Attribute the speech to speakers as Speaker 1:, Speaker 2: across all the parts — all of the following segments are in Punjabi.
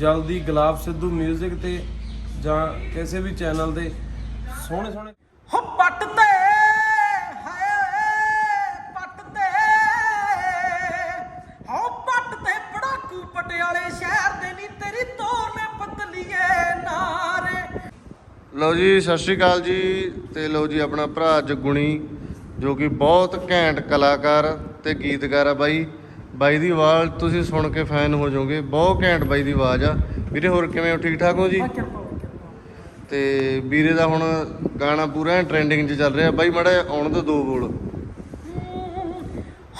Speaker 1: ਜਲਦੀ ਗੁਲਾਬ ਸਿੱਧੂ 뮤직 ਤੇ ਜਾਂ ਕਿਸੇ ਵੀ ਚੈਨਲ ਤੇ ਸੋਹਣੇ ਸੋਹਣੇ
Speaker 2: ਹੋ ਪੱਟ ਤੇ ਹਾਏ ਪੱਟ ਤੇ। ਹੋ ਪੱਟ ਤੇ ਪੜਾਕੂ ਪਟਿਆਲੇ ਸ਼ਹਿਰ ਦੇ ਨੀ ਤੇਰੀ ਤੋਰ ਨੇ ਪਤਲੀਏ ਨਾਰੇ।
Speaker 3: ਲਓ ਜੀ ਸਤਿ ਸ਼੍ਰੀ ਅਕਾਲ ਜੀ ਤੇ ਲਓ ਜੀ ਆਪਣਾ ਭਰਾ ਜਗੁਣੀ ਜੋ ਕਿ ਬਹੁਤ ਘੈਂਟ ਕਲਾਕਾਰ ਤੇ ਗੀਤਕਾਰ ਆ ਬਾਈ। ਬਾਈ ਦੀ ਆਵਾਜ਼ ਤੁਸੀਂ ਸੁਣ ਕੇ ਫੈਨ ਹੋ ਜਾਓਗੇ। ਬਹੁਤ ਘੈਂਟ ਬਾਈ ਦੀ ਆਵਾਜ਼ ਆ। ਵੀਰੇ ਹੋਰ ਕਿਵੇਂ ਹੋ? ਠੀਕ ਠਾਕ ਹੋ ਜੀ? ਤੇ ਵੀਰੇ ਦਾ ਹੁਣ ਗਾਣਾ ਪੂਰਾ ਟ੍ਰੈਂਡਿੰਗ 'ਚ ਚੱਲ ਰਿਹਾ। ਬਾਈ ਮੜਾ ਆਉਣ ਤੋਂ ਦੋ ਬੋਲ।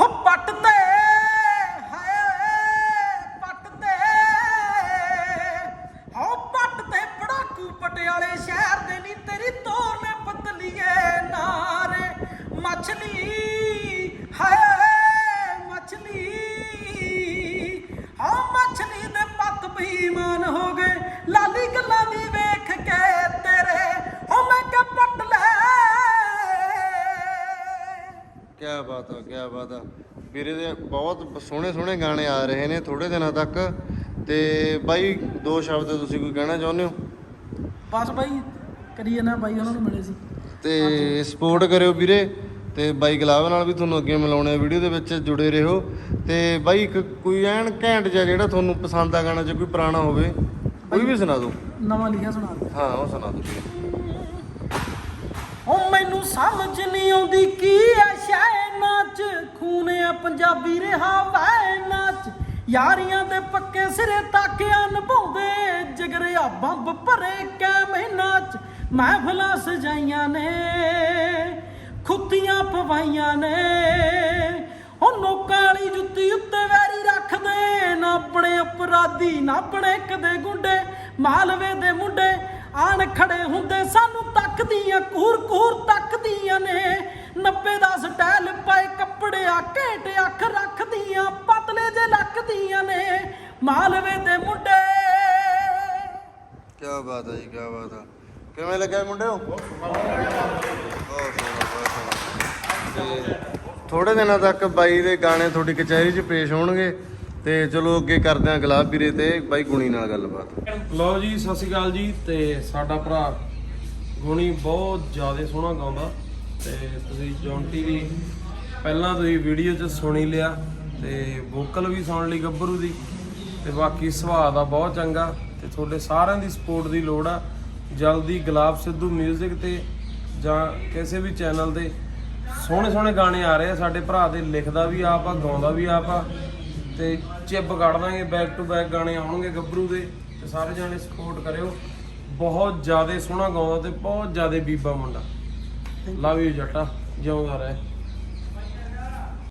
Speaker 2: ਹੋ ਪੱਟ ਤੇ ਹਾਏ ਪੱਟ ਤੇ ਹੋ ਪੱਟ ਤੇ ਪੜਾਕੂ ਪਟਿਆਲੇ ਸ਼ਹਿਰ ਦੇ ਨੀ ਤੇਰੀ ਤੋਰ ਨੇ ਪਤਲੀਏ ਨਾਰੇ। ਮੱਛਲੀ ਹਾਏ।
Speaker 3: ਕਿਆ ਬਾਤ ਆ ਕਿਆ ਬਾਤ ਆ। ਵੀਰੇ ਦੇ ਬਹੁਤ ਸੋਹਣੇ ਸੋਹਣੇ ਗਾਣੇ ਆ ਰਹੇ ਨੇ ਥੋੜੇ ਦਿਨਾਂ ਤੱਕ। ਤੇ ਬਾਈ ਦੋ ਸ਼ਬਦ ਤੁਸੀਂ ਕੋਈ ਕਹਿਣਾ ਚਾਹੁੰਦੇ ਹੋ?
Speaker 2: ਬਸ ਬਾਈ ਕਰੀਏ ਨਾ ਬਾਈ ਉਹਨਾਂ ਨੂੰ ਮਿਲੇ ਸੀ।
Speaker 3: ਤੇ ਸਪੋਰਟ ਕਰਿਓ ਵੀਰੇ। ਤੇ ਬਾਈ ਗਲਾਬ ਨਾਲ ਵੀ ਤੁਹਾਨੂੰ ਅੱਗੇ ਮਿਲਾਉਣੇ ਆ ਵੀਡੀਓ ਦੇ ਵਿੱਚ ਜੁੜੇ ਰਹੋ। ਤੇ ਬਾਈ ਕੋਈ ਐਨ ਘੈਂਟ ਜਿਹਾ ਜਿਹੜਾ ਤੁਹਾਨੂੰ ਪਸੰਦ ਆ ਗਾਣਾ ਜੇ ਕੋਈ ਪੁਰਾਣਾ ਹੋਵੇ ਕੋਈ ਵੀ ਸੁਣਾ ਦਿਓ।
Speaker 2: ਨਵਾਂ ਲਿਖਿਆ ਸੁਣਾ ਦੇ
Speaker 3: ਹਾਂ ਉਹ ਸੁਣਾ ਦਿਓ।
Speaker 2: ਉਹ ਮੈਨੂੰ ਸਮਝ ਨਹੀਂ ਆਉਂਦੀ ਕੀ ਐ ਸ਼ਾਇ ਨਾਚ ਖੂਨ ਆ ਪੰਜਾਬੀ ਰਿਹਾ ਵੈ ਨਾਚ। ਯਾਰੀਆਂ ਦੇ ਪੱਕੇ ਸਿਰੇ ਤਾਕਿਆ ਨਿਭਾਉਂਦੇ ਜਿਗਰਿਆ ਬੰਬ ਭਰੇ ਕੈਮੇ ਨਾਚ। ਮਹਿਫਲਾਂ ਸਜਾਈਆਂ ਨੇ, ਖੁੱਤੀਆਂ ਪਵਾਈਆਂ ਨੇ। ਉਹ ਲੋਕਾਂ ਵਾਲੀ ਜੁੱਤੀ ਉੱਤੇ ਵੈਰੀ ਰੱਖਦੇ, ਨਾ ਆਪਣੇ ਅਪਰਾਧੀ, ਨਾ ਆਪਣੇ ਕਦੇ ਗੁੰਡੇ। ਮਾਲਵੇ ਦੇ ਮੁੰਡੇ ਆਣ ਖੜੇ ਹੁੰਦੇ, ਸਾਨੂੰ ਤੱਕਦੀਆਂ ਕੂਰ ਕੂਰ ਤੱਕਦੀਆਂ ਨੇ। 90 ਦਾ ਸਟਾਈਲ ਆ ਘੇਟ ਅੱਖ ਰੱਖਦੀਆਂ ਪਤਲੇ ਜੇ ਲੱਕਦੀਆਂ ਨੇ ਮਾਲਵੇ ਦੇ ਮੁੰਡੇ।
Speaker 3: ਕਿਆ ਬਾਤ ਹੈ ਜੀ ਕਿਆ ਬਾਤ ਆ ਕਿਵੇਂ ਲੱਗਿਆ ਮੁੰਡਿਓ? ਬਹੁਤ ਸੋਹਣਾ ਥੋੜੇ ਦਿਨਾਂ ਤੱਕ ਬਾਈ ਦੇ ਗਾਣੇ ਤੁਹਾਡੀ ਕਚਹਿਰੀ 'ਚ ਪੇਸ਼ ਹੋਣਗੇ ਤੇ ਚਲੋ ਅੱਗੇ ਕਰਦੇ ਆਂ ਗੁਲਾਬ ਵੀਰੇ ਤੇ ਬਾਈ ਗੁਣੀ ਨਾਲ ਗੱਲਬਾਤ।
Speaker 1: ਲਓ ਜੀ ਸਤਿ ਸ਼੍ਰੀ ਅਕਾਲ ਜੀ ਤੇ ਸਾਡਾ ਭਰਾ ਗੁਣੀ ਬਹੁਤ ਜ਼ਿਆਦਾ ਸੋਹਣਾ ਗਾਉਂਦਾ ਤੇ ਤੁਸੀਂ ਜੌਂਟੀ ਦੀ ਪਹਿਲਾਂ ਤੁਸੀਂ ਵੀਡੀਓ 'ਚ ਸੁਣੀ ਲਿਆ ਤੇ ਵੋਕਲ ਵੀ ਸੁਣ ਲਈ ਗੱਭਰੂ ਦੀ ਤੇ ਬਾਕੀ ਸੁਭਾਅ ਦਾ ਬਹੁਤ ਚੰਗਾ ਤੇ ਤੁਹਾਡੇ ਸਾਰਿਆਂ ਦੀ ਸਪੋਰਟ ਦੀ ਲੋੜ ਆ। ਜਲਦੀ ਗੁਲਾਬ ਸਿੱਧੂ 뮤직 ਤੇ ਜਾਂ ਕਿਸੇ ਵੀ ਚੈਨਲ ਤੇ ਸੋਹਣੇ ਸੋਹਣੇ ਗਾਣੇ ਆ ਰਹੇ ਆ, ਸਾਡੇ ਭਰਾ ਦੇ, ਲਿਖਦਾ ਵੀ ਆਪ ਆ, ਗਾਉਂਦਾ ਵੀ ਆਪ ਆ ਤੇ ਚਿੱਬ ਕੱਢ ਦਾਂਗੇ ਬੈਕ ਟੂ ਬੈਕ ਗਾਣੇ ਆਉਣਗੇ ਗੱਭਰੂ ਦੇ ਤੇ ਸਾਰੇ ਜਾਣੇ ਸਪੋਰਟ ਕਰਿਓ। ਬਹੁਤ ਜ਼ਿਆਦਾ ਸੋਹਣਾ ਗਾਉਂਦਾ ਤੇ ਬਹੁਤ ਜ਼ਿਆਦਾ ਬੀਬਾ ਮੁੰਡਾ। ਲਵ ਯੂ ਜੱਟਾ, ਜਿਉਂਦਾ ਰਹੇ।